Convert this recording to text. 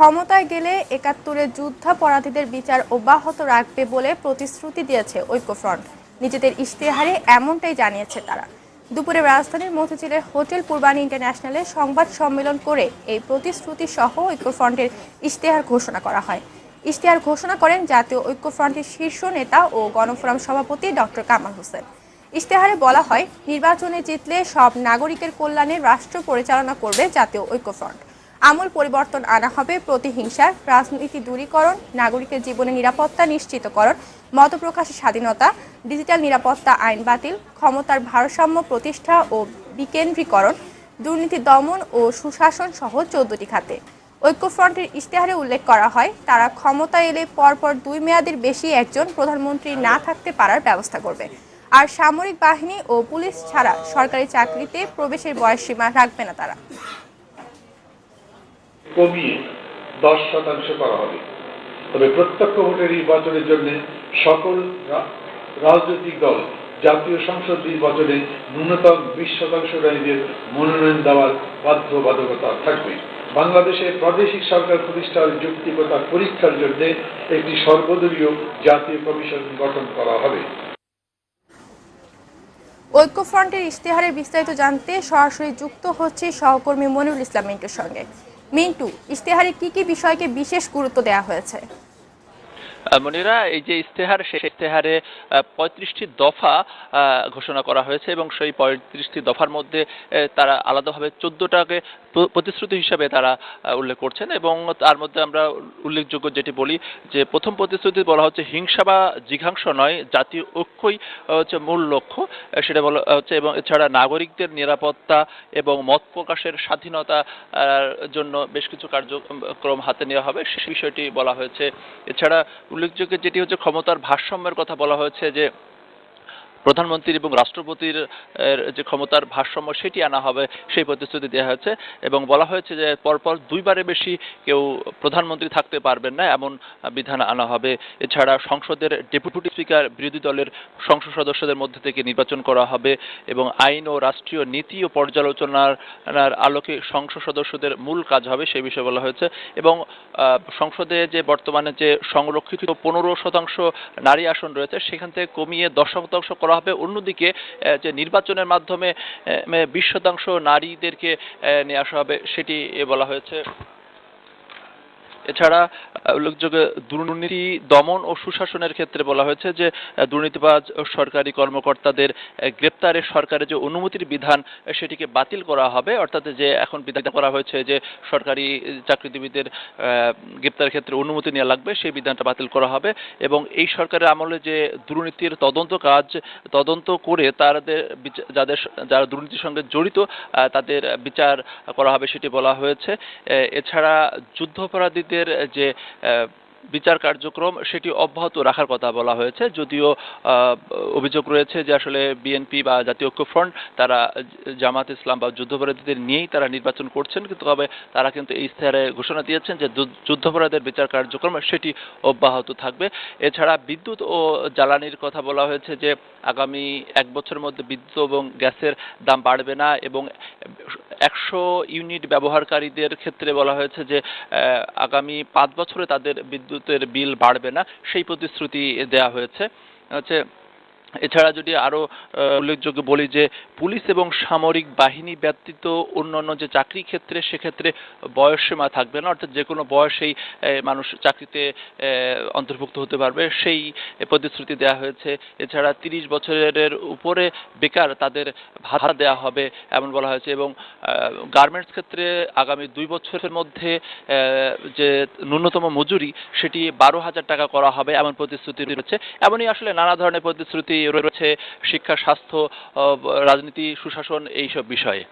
ক্ষমতায় গেলে একাত্তরে যুদ্ধাপরাধীদের বিচার অব্যাহত রাখবে বলে প্রতিশ্রুতি দিয়েছে ঐক্যফ্রন্ট। নিজেদের ইশতেহারে এমনটাই জানিয়েছে তারা। দুপুরে রাজধানীর মতিঝিলের হোটেল পূর্বানী ইন্টারন্যাশনালে সংবাদ সম্মেলন করে এই প্রতিশ্রুতি সহ ঐক্যফ্রন্টের ইশতেহার ঘোষণা করা হয়। ইশতেহার ঘোষণা করেন জাতীয় ঐক্যফ্রন্টের শীর্ষ নেতা ও গণফোরাম সভাপতি ডক্টর কামাল হোসেন। ইশতেহারে বলা হয়, নির্বাচনে জিতলে সব নাগরিকের কল্যাণে রাষ্ট্র পরিচালনা করবে জাতীয় ঐক্যফ্রন্ট। আমূল পরিবর্তন আনা হবে, প্রতিহিংসার, রাজনীতি দূরীকরণ, নাগরিকের জীবনে নিরাপত্তা নিশ্চিতকরণ মত প্রকাশের স্বাধীনতা, ডিজিটাল নিরাপত্তা আইন বাতিল, ক্ষমতার ভারসাম্য প্রতিষ্ঠা ও বিকেন্দ্রীকরণ, দুর্নীতি দমন ও সুশাসন সহ চোদ্দটি খাতে। ঐক্যফ্রন্টের ইশতেহারে উল্লেখ করা হয়, তারা ক্ষমতা এলে পরপর দুই মেয়াদের বেশি একজন প্রধানমন্ত্রী না থাকতে পারার ব্যবস্থা করবে। আর সামরিক বাহিনী ও পুলিশ ছাড়া সরকারি চাকরিতে প্রবেশের বয়সসীমা রাখবে না তারা। কমিয়ে দশ শতাংশ করা হবে। তবে প্রত্যক্ষ ভোটের নির্বাচনের জন্য সকল রাজনৈতিক দল, জাতীয় সংসদ নির্বাচনে ন্যূনতম বিশ শতাংশ নারীদের মনোনয়ন দেওয়ার বাধ্যবাধকতা থাকবে। বাংলাদেশে প্রাদেশিক সরকার প্রতিষ্ঠার যৌক্তিকতা পরীক্ষার জন্য একটি সর্বদলীয় জাতীয় কমিশন গঠন করা হবে। ঐক্যফ্রন্টের ইশতেহারের বিস্তারিত জানতে সরাসরি যুক্ত হচ্ছে সহকর্মী মনিরুল ইসলাম মিন্টুর সঙ্গে। মিন্টু ইশতেহারে কি কি বিষয়কে বিশেষ গুরুত্ব দেওয়া হয়েছে? মনিরা এই যে ইস্তেহার সেই ইস্তেহারে পঁয়ত্রিশটি দফা ঘোষণা করা হয়েছে এবং সেই পঁয়ত্রিশটি দফার মধ্যে তারা আলাদাভাবে চোদ্দটাকে প্রতিশ্রুতি হিসাবে তারা উল্লেখ করছেন এবং তার মধ্যে আমরা উল্লেখযোগ্য যেটি বলি যে প্রথম প্রতিশ্রুতি বলা হচ্ছে হিংসা বা জিঘাংস নয়, জাতীয় ঐক্যই হচ্ছে মূল লক্ষ্য সেটা বলা হচ্ছে এবং এছাড়া নাগরিকদের নিরাপত্তা এবং মত প্রকাশের স্বাধীনতা জন্য বেশ কিছু কার্যক্রম হাতে নেওয়া হবে, সে বিষয়টি বলা হয়েছে। এছাড়া উল্লেখযোগ্য যেটি হচ্ছে ক্ষমতার ভারসাম্যের কথা বলা হয়েছে যে প্রধানমন্ত্রী এবং রাষ্ট্রপতির যে ক্ষমতার ভারসাম্য, সেটি আনা হবে, সেই প্রতিশ্রুতি দেওয়া হয়েছে। এবং বলা হয়েছে যে পরপর দুইবারে বেশি কেউ প্রধানমন্ত্রী থাকতে পারবেন না, এমন বিধান আনা হবে। এছাড়া সংসদের ডেপুটি স্পিকার, বিরোধী দলের সংসদ সদস্যদের মধ্যে থেকে নির্বাচন করা হবে এবং আইন ও রাষ্ট্রীয় নীতি ও পর্যালোচনার, নার আলোকে সংসদ সদস্যদের মূল কাজ হবে, সেই বিষয়ে বলা হয়েছে। এবং সংসদে যে বর্তমানে যে সংরক্ষিত পনেরো শতাংশ নারী আসন রয়েছে, সেখান থেকে কমিয়ে দশ শতাংশ করা হবে। অন্যদিকে যে নির্বাচনের মাধ্যমে বিশ শতাংশ নারীদেরকে নিয়ে আসা হবে সেটি বলা হয়েছে। এছাড়া উল্লেখযোগ্য দুর্নীতি, দমন ও সুশাসনের ক্ষেত্রে বলা হয়েছে যে দুর্নীতিবাজ সরকারি কর্মকর্তাদের গ্রেপ্তারে সরকারের যে অনুমতির বিধান সেটিকে বাতিল করা হবে। অর্থাৎ যে এখন বিধান করা হয়েছে যে, সরকারি চাকরিজীবীদের গ্রেপ্তারের ক্ষেত্রে অনুমতি নেওয়া লাগবে, সেই বিধানটা বাতিল করা হবে। এবং এই সরকারের আমলে যে দুর্নীতির তদন্ত কাজ, তদন্ত করে তাদের যাদের যারা দুর্নীতির সঙ্গে জড়িত তাদের বিচার করা হবে, সেটি বলা হয়েছে। এছাড়া যুদ্ধাপরাধীদের যে বিচার কার্যক্রম সেটি অব্যাহত রাখার কথা বলা হয়েছে। যদিও অভিযোগ রয়েছে যে আসলে বিএনপি বা জাতীয় ঐক্য ফ্রন্ট তারা জামাত ইসলাম বা যুদ্ধাপরাধীদের নিয়েই তারা নির্বাচন করছেন, কিন্তু তবে তারা কিন্তু ইস্তেহারে ঘোষণা দিয়েছেন যে যুদ্ধ- যুদ্ধাপরাধের বিচার কার্যক্রম সেটি অব্যাহত থাকবে। এছাড়া বিদ্যুৎ ও জ্বালানির কথা বলা হয়েছে যে, আগামী এক বছরের মধ্যে বিদ্যুৎ এবং গ্যাসের দাম বাড়বে না এবং একশো ইউনিট ব্যবহারকারীদের ক্ষেত্রে বলা হয়েছে যে আগামী পাঁচ বছরে তাদের বিদ্যুতের বিল বাড়বে না, সেই প্রতিশ্রুতি দেওয়া হয়েছে। হচ্ছে এছাড়া যদি আরও উল্লেখযোগ্য বলি যে পুলিশ এবং সামরিক বাহিনী ব্যতীত অন্যান্য যে চাকরি ক্ষেত্রে, সেক্ষেত্রে বয়সসীমা থাকবে না। অর্থাৎ যে কোনো বয়সেই মানুষ চাকরিতে অন্তর্ভুক্ত হতে পারবে। সেই প্রতিশ্রুতি দেওয়া হয়েছে। এছাড়া তিরিশ বছরের উপরে বেকার তাদের ভাড়া দেওয়া হবে এমন বলা হয়েছে। এবং গার্মেন্টস ক্ষেত্রে আগামী দুই বছরের মধ্যে যে ন্যূনতম মজুরি, সেটি বারো হাজার টাকা করা হবে এমন প্রতিশ্রুতি রয়েছে। এমনই আসলে নানা ধরনের প্রতিশ্রুতি রয়েছে শিক্ষা স্বাস্থ্য রাজনীতি সুশাসন এইসব বিষয়ে।